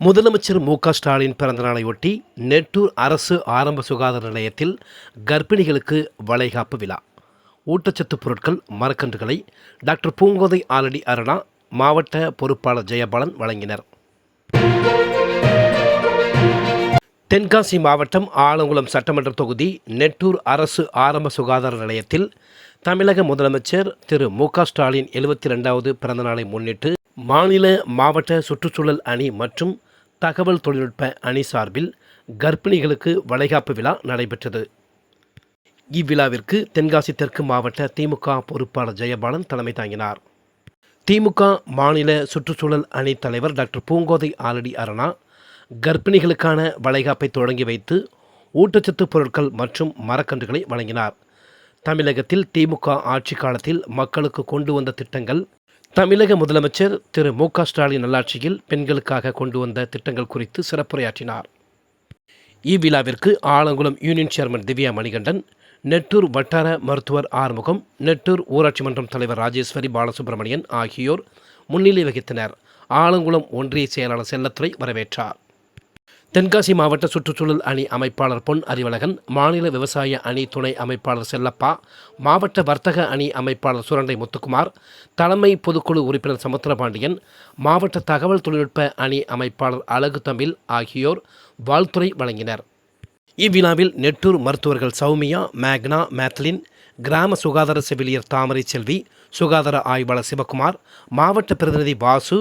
முதலமைச்சர் மு க ஸ்டாலின் பிறந்தநாளையொட்டி நெட்டூர் அரசு ஆரம்ப சுகாதார நிலையத்தில் கர்ப்பிணிகளுக்கு வளைகாப்பு விழா. ஊட்டச்சத்து பொருட்கள் மரக்கன்றுகளை டாக்டர் பூங்கோதை ஆலடி அருணா மாவட்ட பொறுப்பாளர் ஜெயபாலன் வழங்கினர். தென்காசி மாவட்டம் ஆலங்குளம் சட்டமன்ற தொகுதி நெட்டூர் அரசு ஆரம்ப சுகாதார நிலையத்தில் தமிழக முதலமைச்சர் திரு மு க ஸ்டாலின் எழுபத்தி ரெண்டாவது பிறந்தநாளை முன்னிட்டு மாநில மாவட்ட சுற்றுச்சூழல் அணி மற்றும் தகவல் தொழில்நுட்ப அணி சார்பில் கர்ப்பிணிகளுக்கு வளைகாப்பு விழா நடைபெற்றது. இவ்விழாவிற்கு தென்காசி தெற்கு மாவட்ட திமுக பொறுப்பாளர் ஜெயபாலன் தலைமை தாங்கினார். திமுக மாநில சுற்றுச்சூழல் அணி தலைவர் டாக்டர் பூங்கோதை ஆலடி அரணா கர்ப்பிணிகளுக்கான வளைகாப்பை தொடங்கி வைத்து ஊட்டச்சத்து பொருட்கள் மற்றும் மரக்கன்றுகளை வழங்கினார். தமிழகத்தில் திமுக ஆட்சி காலத்தில் மக்களுக்கு கொண்டு வந்த திட்டங்கள் தமிழக முதலமைச்சர் திரு மு க ஸ்டாலின் நல்லாட்சியில் பெண்களுக்காக கொண்டு வந்த திட்டங்கள் குறித்து சிறப்புரையாற்றினார். இவ்விழாவிற்கு ஆலங்குளம் யூனியன் சேர்மன் திவ்யா மணிகண்டன் நெட்டூர் வட்டார மருத்துவர் ஆறுமுகம் நெட்டூர் ஊராட்சி மன்றம் தலைவர் ராஜேஸ்வரி பாலசுப்ரமணியன் ஆகியோர் முன்னிலை வகித்தனர். ஆலங்குளம் ஒன்றிய செயலாளர் செல்லத்துறை வரவேற்றார். தென்காசி மாவட்ட சுற்றுச்சூழல் அணி அமைப்பாளர் பொன் அறிவழகன் மாநில விவசாய அணி துணை அமைப்பாளர் செல்லப்பா மாவட்ட வர்த்தக அணி அமைப்பாளர் சுரண்டை முத்துக்குமார் தலைமை பொதுக்குழு உறுப்பினர் சமுத்திரபாண்டியன் மாவட்ட தகவல் தொழில்நுட்ப அணி அமைப்பாளர் அழகு தமிழ் ஆகியோர் வாழ்த்துரை வழங்கினர். இவ்விழாவில் நெட்டூர் மருத்துவர்கள் சௌமியா மேக்னா மேத்லின் கிராம சுகாதார செவிலியர் தாமரை செல்வி சுகாதார ஆய்வாளர் சிவகுமார் மாவட்ட பிரதிநிதி வாசு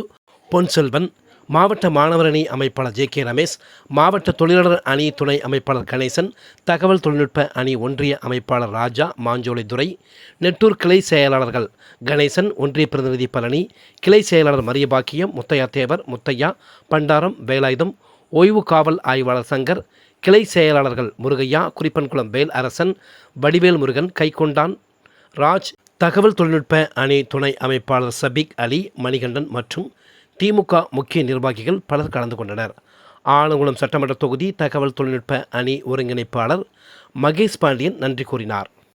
பொன்செல்வன் மாவட்ட மாணவர் அணி அமைப்பாளர் ஜே கே ரமேஷ் மாவட்ட தொழிலாளர் அணி துணை அமைப்பாளர் கணேசன் தகவல் தொழில்நுட்ப அணி ஒன்றிய அமைப்பாளர் ராஜா மாஞ்சோலை துரை நெட்டூர் கிளை செயலாளர்கள் கணேசன் ஒன்றிய பிரதிநிதி பழனி கிளை செயலாளர் மரியபாக்கியம் முத்தையா தேவர் முத்தையா பண்டாரம் வேலாயுதம் ஓய்வு காவல் ஆய்வாளர் சங்கர் கிளை செயலாளர்கள் முருகையா குறிப்பன்குளம் வேல் அரசன் வடிவேல் முருகன் கைகொண்டான் ராஜ் தகவல் தொழில்நுட்ப அணி துணை அமைப்பாளர் சபிக் அலி மணிகண்டன் மற்றும் திமுக முக்கிய நிர்வாகிகள் பலர் கலந்து கொண்டனர். ஆலங்குளம் சட்டமன்ற தொகுதி தகவல் தொழில்நுட்ப அணி ஒருங்கிணைப்பாளர் மகேஷ் பாண்டியன் நன்றி கூறினார்.